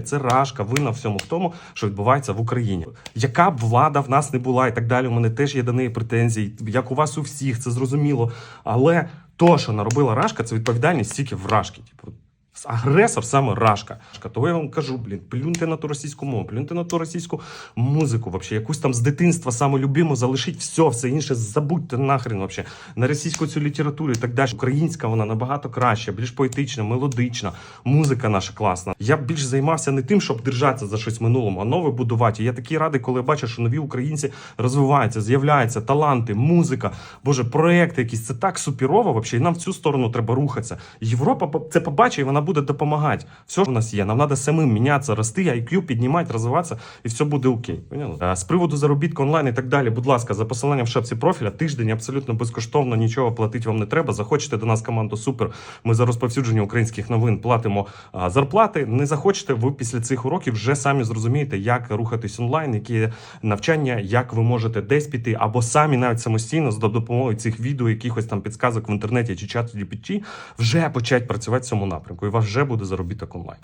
Це рашка винна всьому в тому, що відбувається в Україні. Яка б влада в нас не була і так далі, у мене теж є до неї претензії, як у вас у всіх, це зрозуміло. Але то, що наробила рашка, це відповідальність тільки в рашки. Агресор саме рашка. Того я вам кажу, блін, плюньте на ту російську мову, плюньте на ту російську музику, вообще, якусь там з дитинства саме любиму, залишіть все, все інше, забудьте нахрен вообще. На російську цю літературу і так далі. Українська вона набагато краще, більш поетична, мелодична, музика наша класна. Я більш займався не тим, щоб держатися за щось минулому, а нове будувати. Я такий радий, коли бачу, що нові українці розвиваються, з'являються таланти, музика, боже, проекти якісь. Це так супірово, вообще, і нам в цю сторону треба рухатися. Європа це побачить, і вона буде допомагати. Все в нас є. Нам треба самим мінятися, рости, IQ піднімати, розвиватися, і все буде окей. Е, З приводу заробітку онлайн і так далі. Будь ласка, за посиланням в шапці профіля, тиждень абсолютно безкоштовно, нічого платити вам не треба. Захочете до нас команду супер. Ми за розповсюдження українських новин платимо зарплати. Не захочете, ви після цих уроків вже самі зрозумієте, як рухатись онлайн, які навчання, як ви можете десь піти, або самі навіть самостійно за допомогою цих відео, якихось там підсказок в інтернеті чи чату GPT, вже почати працювати в цьому напрямку. І вже буде заробіток онлайн.